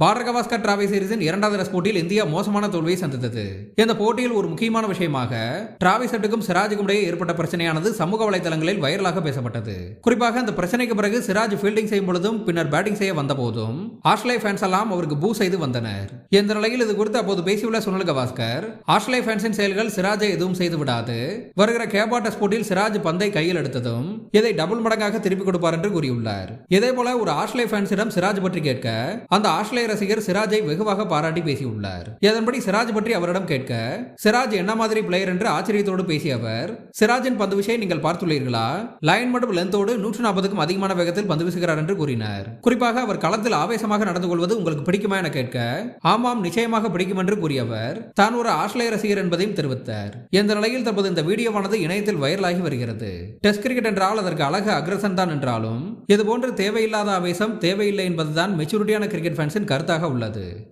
பாரத கவாஸ்கர் டிராவி சீரிஸின் இரண்டாவது டெஸ்ட் போட்டியில் இந்தியா மோசமான தோல்வியை சந்தித்தது. இந்த போட்டியில் ஒரு முக்கியமான விஷயமாக டிராவி செட்டுக்கும் சிராஜுக்கும் இடையே ஏற்பட்ட பிரச்சனையானது சமூக வலைதளங்களில் வைரலாக பேசப்பட்டது. குறிப்பாக அந்த பிரச்சனைக்கு பிறகு சிராஜ் ஃபீல்டிங் செய்யும் பொழுதும் பின்னர் பேட்டிங் செய்ய வந்த போதும் ஆஸ்திரேலிய ஃபேன்ஸ் எல்லாம் அவருக்கு பூ செய்து வந்தனர். இந்த நிலையில் இது குறித்து அப்போது பேசியுள்ள சுனில் கவாஸ்கர் ஆஸ்திரேலிய ஃபேன்ஸின் செயல்கள் சிராஜை எதுவும் செய்து விடாது. வருகிற கேபா டெஸ்ட் போட்டியில் சிராஜ் பந்தை கையில் எடுத்ததும் இதை டபுள் மடங்காக திருப்பி கொடுப்பார் என்று கூறியுள்ளார். இதே போல ஒரு ஆஸ்திரேலிய ஃபேன்ஸிடம் சிராஜ் பற்றி கேட்க அந்த ஆஸ்திரேலிய ரசிகர் சிராஜை வெகுவாக பாராட்டி பேசியுள்ளார். இதன்படி சிராஜ் பற்றி அவரிடம் கேட்க சிராஜ் என்ன மாதிரி பிளேயர் என்று ஆச்சரியத்தோடு பேசிய அவர் சிராஜின் பந்து விஷயம் நீங்கள் பார்த்துள்ளீர்களா? லைன் மற்றும் லென்த்தோடு நூற்று நாற்பதுக்கும் அதிகமான வேகத்தில் பந்து வீசுகிறார் என்று கூறினார். குறிப்பாக அவர் களத்தில் ஆவேசமாக நடந்து கொள்வது உங்களுக்கு பிடிக்குமா என கேட்க ஆமாம் நிச்சயமாக பிடிக்கும் என்று கூறியவர் தான் ஒரு ஆஸ்திரேலிய ரசிகர் என்பதையும் தெரிவித்தார். இந்த நிலையில் தற்போது இந்த வீடியோவானது இணையத்தில் வைரலாகி வருகிறது? டெஸ்ட் கிரிக்கெட் என்றால் அதற்கு அழகு அக்ரசன் தான் என்றாலும் இதுபோன்று தேவையில்லாத ஆவேசம் தேவையில்லை என்பதுதான் மெச்சூரிட்டியான கிரிக்கெட் ஃபேன்ஸின் கருத்தாக உள்ளது.